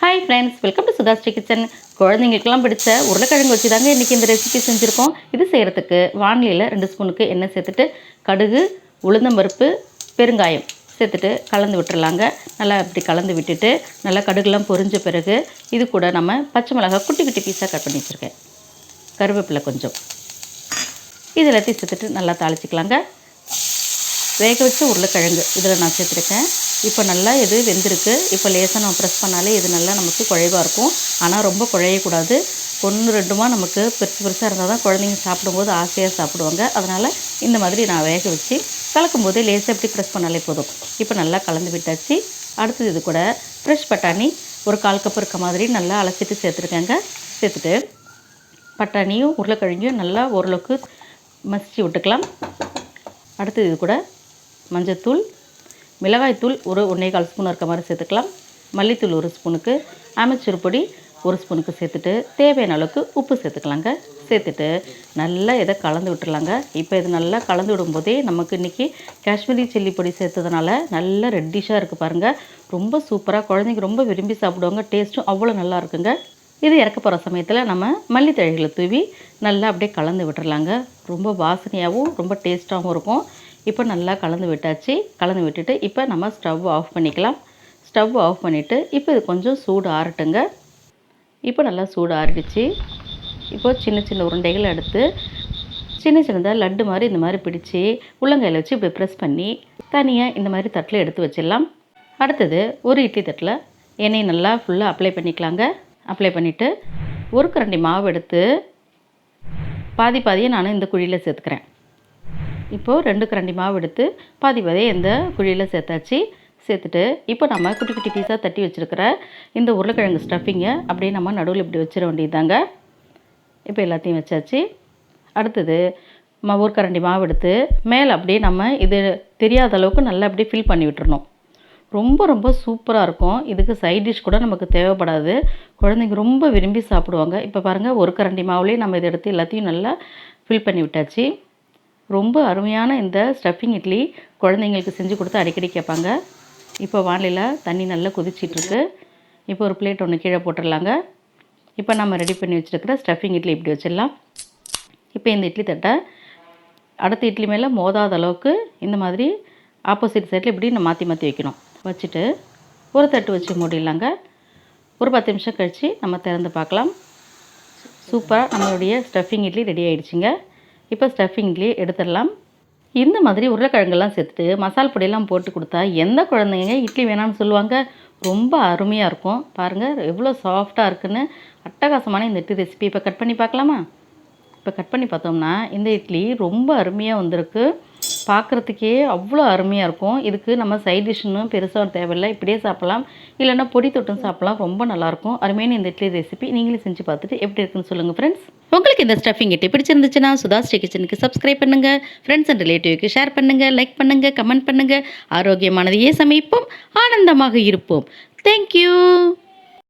Hi friends welcome to Sudhashree kitchen குழந்தைங்களுக்கெல்லாம் பிடிச்ச உருளைக்கிழங்கு வச்சு தாங்க இன்றைக்கி இந்த ரெசிபி செஞ்சுருக்கோம். இது செய்கிறதுக்கு வானிலையில் ரெண்டு ஸ்பூனுக்கு எண்ணெய் சேர்த்துட்டு கடுகு உளுந்தம்பருப்பு பெருங்காயம் சேர்த்துட்டு கலந்து விட்டுறலாங்க. நல்லா இப்படி கலந்து விட்டுட்டு நல்லா கடுகுலாம் பொரிஞ்ச பிறகு இது கூட நம்ம பச்சை மிளகாய் குட்டி குட்டி பீஸாக கட் பண்ணி வச்சுருக்கேன். கருவேப்பிலை கொஞ்சம். இது எல்லாத்தையும் சேர்த்துட்டு நல்லா தாளிச்சிக்கலாங்க. வேக வச்ச உருளைக்கிழங்கு. இதில் நான் சேர்த்துருக்கேன். இப்போ நல்லா இது வெந்திருக்கு. இப்போ லேசாக நம்ம ப்ரெஸ் பண்ணாலே இது நல்லா நமக்கு குழைவாக இருக்கும். ஆனால் ரொம்ப குழையக்கூடாது. ஒன்று ரெண்டுமா நமக்கு பெருசு பெருசாக இருந்தால் தான் குழந்தைங்க சாப்பிடும்போது ஆசையாக சாப்பிடுவாங்க. அதனால் இந்த மாதிரி நான் வேக வச்சு கலக்கும் போதே லேசாக இப்படி ப்ரெஸ் பண்ணாலே போதும். இப்போ நல்லா கலந்து விட்டாச்சு. அடுத்தது இது கூட ஃப்ரெஷ் பட்டாணி ஒரு கால் கப் இருக்க மாதிரி நல்லா அலசிட்டு சேர்த்துருக்கேங்க. சேர்த்துட்டு பட்டாணியும் உருளைக்கிழங்கையும் நல்லா ஓரளவுக்கு மசிச்சு விட்டுக்கலாம். அடுத்தது இது கூட மஞ்சத்தூள் மிளகாய்த்தூள் ஒரு ஒன்றே கால் ஸ்பூன் இருக்க மாதிரி சேர்த்துக்கலாம். மல்லித்தூள் ஒரு ஸ்பூனுக்கு அமைச்சூர் பொடி ஒரு ஸ்பூனுக்கு சேர்த்துட்டு தேவையான அளவுக்கு உப்பு சேர்த்துக்கலாங்க. சேர்த்துட்டு நல்லா இதை கலந்து விட்டுறலாங்க. இப்போ இது நல்லா கலந்து விடும்போதே நமக்கு இன்றைக்கி காஷ்மீரி சில்லி பொடி சேர்த்ததுனால நல்லா ரெட்டிஷாக இருக்குது பாருங்கள் ரொம்ப சூப்பராக குழந்தைங்க ரொம்ப விரும்பி சாப்பிடுவாங்க. டேஸ்ட்டும் அவ்வளோ நல்லா இருக்குங்க. இது இறக்க போகிற சமயத்தில் நம்ம மல்லித்தழைகளை தூவி நல்லா அப்படியே கலந்து விட்டுறலாங்க. ரொம்ப வாசனையாகவும் ரொம்ப டேஸ்ட்டாகவும் இருக்கும். இப்போ நல்லா கலந்து விட்டாச்சு. கலந்து விட்டுட்டு இப்போ நம்ம ஸ்டவ் ஆஃப் பண்ணிக்கலாம். ஸ்டவ் ஆஃப் பண்ணிவிட்டு இப்போ இது கொஞ்சம் சூடு ஆறட்டுங்க. இப்போ நல்லா சூடு ஆறிடுச்சு. இப்போ சின்ன சின்ன உருண்டைகள் எடுத்து சின்ன சின்னதாக லட்டு மாதிரி இந்த மாதிரி பிடிச்சி உள்ளங்கையில் வச்சு இப்படி ப்ரெஸ் பண்ணி தனியாக இந்த மாதிரி தட்டில் எடுத்து வச்சிடலாம். அடுத்தது ஒரு இட்லி தட்டில் எண்ணெய் நல்லா ஃபுல்லாக அப்ளை பண்ணிக்கலாங்க. அப்ளை பண்ணிவிட்டு ஒரு கரண்டி மாவு எடுத்து பாதி பாதியை நான் இந்த குழியில் சேர்த்துக்கிறேன். இப்போது ரெண்டு கரண்டி மாவு எடுத்து பாதி பாதியை இந்த குழியில் சேர்த்தாச்சு. சேர்த்துட்டு இப்போ நம்ம குட்டி குட்டி பீஸாக தட்டி வச்சுருக்கிற இந்த உருளைக்கிழங்கு ஸ்டஃபிங்கை அப்படியே நம்ம நடுவில் இப்படி வச்சிட வேண்டியதாங்க இப்போ எல்லாத்தையும் வச்சாச்சு. அடுத்தது மா ஒரு கரண்டி மாவு எடுத்து மேலே அப்படியே நம்ம இது தெரியாத அளவுக்கு நல்லா அப்படியே ஃபில் பண்ணி விட்டுறணும். ரொம்ப ரொம்ப சூப்பராக இருக்கும். இதுக்கு சைட் டிஷ் கூட நமக்கு தேவைப்படாது. குழந்தைங்க ரொம்ப விரும்பி சாப்பிடுவாங்க. இப்போ பாருங்கள் ஒரு கரண்டி மாவுலேயே நம்ம இதை எடுத்து எல்லாத்தையும் நல்லா ஃபில் பண்ணி விட்டாச்சு. ரொம்ப அருமையான இந்த ஸ்டஃபிங் இட்லி குழந்தைங்களுக்கு செஞ்சு கொடுத்து அடிக்கடி கேட்பாங்க. இப்போ வானிலையில் தண்ணி நல்லா கொதிச்சிட்ருக்கு. இப்போ ஒரு பிளேட் ஒன்று கீழே போட்டுடலாங்க இப்போ நம்ம ரெடி பண்ணி வச்சுருக்கிற ஸ்டஃபிங் இட்லி இப்படி வச்சிடலாம். இப்போ இந்த இட்லி தட்டை அடுத்த இட்லி மேலே மோதாத அளவுக்கு இந்த மாதிரி ஆப்போசிட் சைடில் இப்படி நம்ம மாற்றி மாற்றி வைக்கணும். வச்சுட்டு ஒரு தட்டு வச்சு மூடிடலாங்க. ஒரு பத்து நிமிஷம் கழித்து நம்ம திறந்து பார்க்கலாம். சூப்பராக நம்மளுடைய ஸ்டஃபிங் இட்லி ரெடி ஆகிடுச்சிங்க இப்போ ஸ்டஃபிங்லேயே எடுத்துடலாம். இந்த மாதிரி உருளைக்கிழங்கெல்லாம் சேர்த்துட்டு மசால் பொடியெல்லாம் போட்டு கொடுத்தா எந்த குழந்தைங்க இட்லி வேணாம்னு சொல்லுவாங்க. ரொம்ப அருமையாக இருக்கும். பாருங்கள் எவ்வளோ சாஃப்டாக இருக்குன்னு அட்டகாசமான இந்த இட்லி ரெசிபி இப்போ கட் பண்ணி பார்க்கலாமா? இப்போ கட் பண்ணி பார்த்தோம்னா இந்த இட்லி ரொம்ப அருமையாக வந்திருக்கு. பார்க்குறதுக்கே அவ்வளோ அருமையாக இருக்கும். இதுக்கு நம்ம சைட் டிஷ்ஷுன்னு பெருசாக தேவையில்லை. இப்படியே சாப்பிட்லாம். இல்லைன்னா பொடி தொட்டும் சாப்பிட்லாம். ரொம்ப நல்லாயிருக்கும் அருமையான இந்த இட்லி ரெசிபி நீங்களே செஞ்சு பார்த்துட்டு எப்படி இருக்குன்னு சொல்லுங்கள் ஃப்ரெண்ட்ஸ் உங்களுக்கு இந்த ஸ்டஃபிங் இட்லி பிடிச்சிருந்துச்சுன்னா சுதாஸ்ரீ கிச்சனுக்கு சப்ஸ்கிரைப் பண்ணுங்கள் ஃப்ரெண்ட்ஸ் அண்ட் ரிலேட்டிவ்க்கு ஷேர் பண்ணுங்கள் லைக் பண்ணுங்கள் கமெண்ட் பண்ணுங்கள் ஆரோக்கியமானதையே சமைப்போம். ஆனந்தமாக இருப்போம். தேங்க்யூ